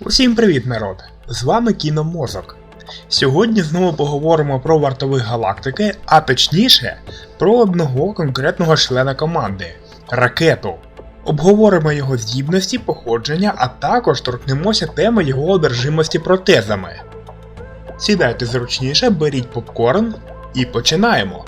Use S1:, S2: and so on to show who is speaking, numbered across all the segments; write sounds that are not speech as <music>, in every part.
S1: Усім привіт, народ! З вами Кіномозок. Сьогодні знову поговоримо про вартових галактики, а точніше про одного конкретного члена команди ракету. Обговоримо його здібності, походження, а також торкнемося теми його одержимості протезами. Сідайте зручніше, беріть попкорн і починаємо.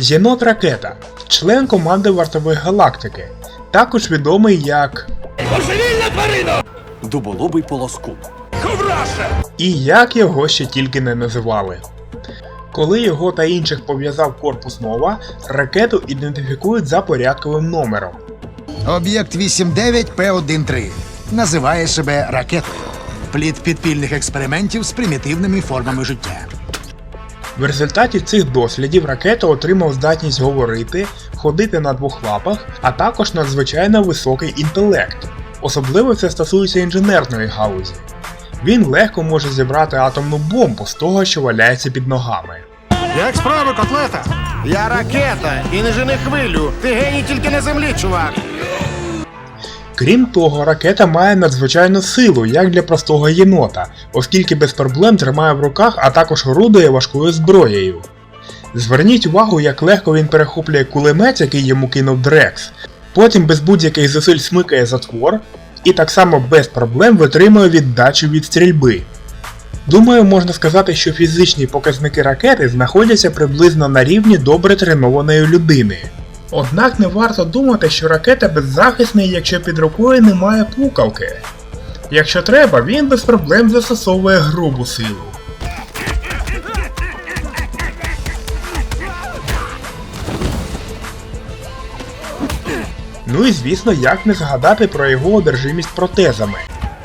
S1: Єнот Ракета, член команди вартових галактики, також відомий як
S2: Дуболобий полоскут.
S1: і як його ще тільки не називали. Коли його та інших пов'язав корпус Нова, ракету ідентифікують за порядковим номером.
S3: Об'єкт 89П13 називає себе ракетою. Плід підпільних експериментів з примітивними формами життя.
S1: В результаті цих дослідів ракета отримав здатність говорити, ходити на двох лапах, а також надзвичайно високий інтелект. Особливо це стосується інженерної галузі. Він легко може зібрати атомну бомбу з того, що валяється під ногами.
S4: Як справи, котлета? Я ракета і не жени хвилю. Ти геній тільки на землі, чувак.
S1: Крім того, ракета має надзвичайну силу, як для простого єнота, оскільки без проблем тримає в руках, а також орудує важкою зброєю. Зверніть увагу, як легко він перехоплює кулемет, який йому кинув Дрекс, потім без будь-яких зусиль смикає затвор, і так само без проблем витримує віддачу від стрільби. Думаю, можна сказати, що фізичні показники ракети знаходяться приблизно на рівні добре тренованої людини. Однак не варто думати, що ракета беззахисна, якщо під рукою немає пукавки. Якщо треба, він без проблем застосовує грубу силу. Ну і звісно, як не згадати про його одержимість протезами.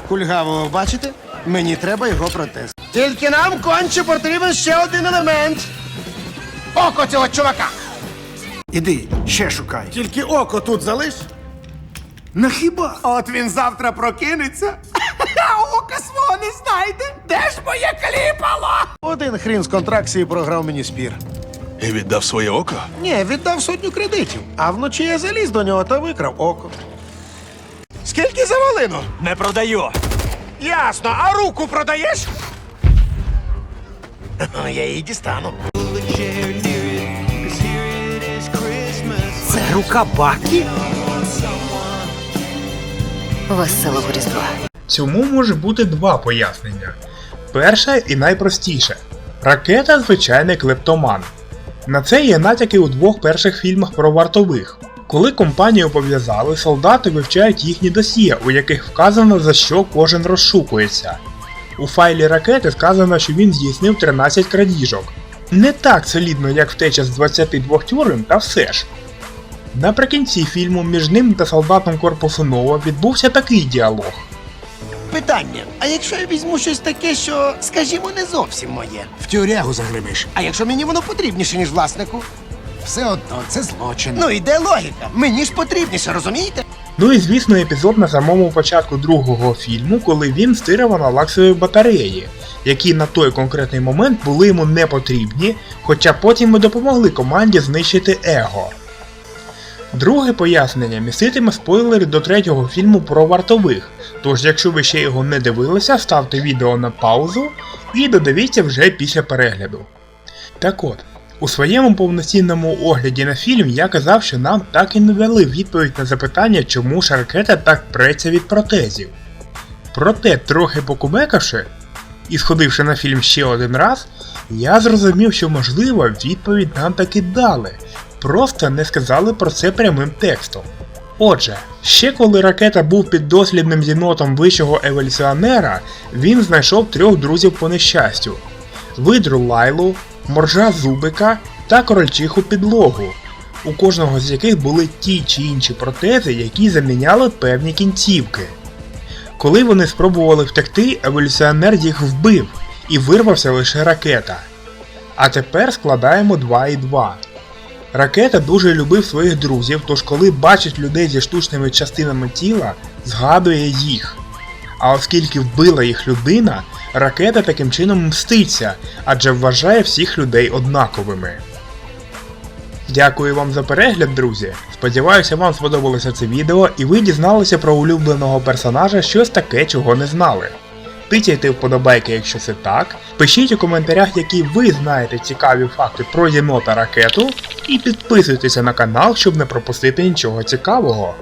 S4: Кульгавого бачите? Мені треба його протез. Тільки нам конче потрібен ще один елемент. Око цього чувака. Іди, ще шукай. Тільки око тут залиш. На хіба? От він завтра прокинеться. <laughs> А ока свого не знайде. Де ж моє кліпало? Один хрін з контракції програв мені спір.
S5: І віддав своє око?
S4: Ні, віддав сотню кредитів. А вночі я заліз до нього та викрав око. Скільки за малину?
S2: Не продаю.
S4: Ясно, а руку продаєш? Я її дістану.
S2: Це рука Бакі?
S6: Веселого Різдва.
S1: Цьому може бути два пояснення. Перше і найпростіше. Ракета звичайний клептоман. На це є натяки у двох перших фільмах про вартових. Коли компанію пов'язали, солдати вивчають їхні досьє, у яких вказано за що кожен розшукується. У файлі ракети сказано, що він здійснив 13 крадіжок. Не так солідно, як втеча з 22 тюрем, та все ж. Наприкінці фільму між ним та солдатом корпусу Нова відбувся такий діалог.
S4: Питання: а якщо я візьму щось таке, що, скажімо, не зовсім моє?
S3: В тюрягу загримиш.
S4: А якщо мені воно потрібніше, ніж власнику?
S3: Все одно це злочин.
S4: Ну і де логіка? Мені ж потрібніше, розумієте?
S1: Ну і звісно епізод на самому початку другого фільму, коли він стирив аналаксові батареї, які на той конкретний момент були йому не потрібні, хоча потім і допомогли команді знищити Его. Друге пояснення міститиме спойлери до третього фільму про вартових, тож якщо ви ще його не дивилися, ставте відео на паузу і додивіться вже після перегляду. Так от, у своєму повноцінному огляді на фільм я казав, що нам так і не дали відповідь на запитання, чому ж ракета так преться від протезів. Проте, трохи покумекавши і сходивши на фільм ще один раз, я зрозумів, що можливо відповідь нам таки дали, просто не сказали про це прямим текстом. Отже, ще коли ракета був піддослідним єнотом вищого еволюціонера, він знайшов трьох друзів по нещастю: видру Лайлу, моржа Зубика та корольчиху підлогу, у кожного з яких були ті чи інші протези, які заміняли певні кінцівки. Коли вони спробували втекти, еволюціонер їх вбив і вирвався лише ракета. А тепер складаємо 2 і 2. Ракета дуже любив своїх друзів, тож коли бачить людей зі штучними частинами тіла, згадує їх. А оскільки вбила їх людина, ракета таким чином мститься, адже вважає всіх людей однаковими. Дякую вам за перегляд, друзі. Сподіваюся, вам сподобалося це відео і ви дізналися про улюбленого персонажа щось таке, чого не знали. Тицяйте вподобайки, якщо це так. Пишіть у коментарях, які ви знаєте цікаві факти про єнота ракету, і підписуйтеся на канал, щоб не пропустити нічого цікавого.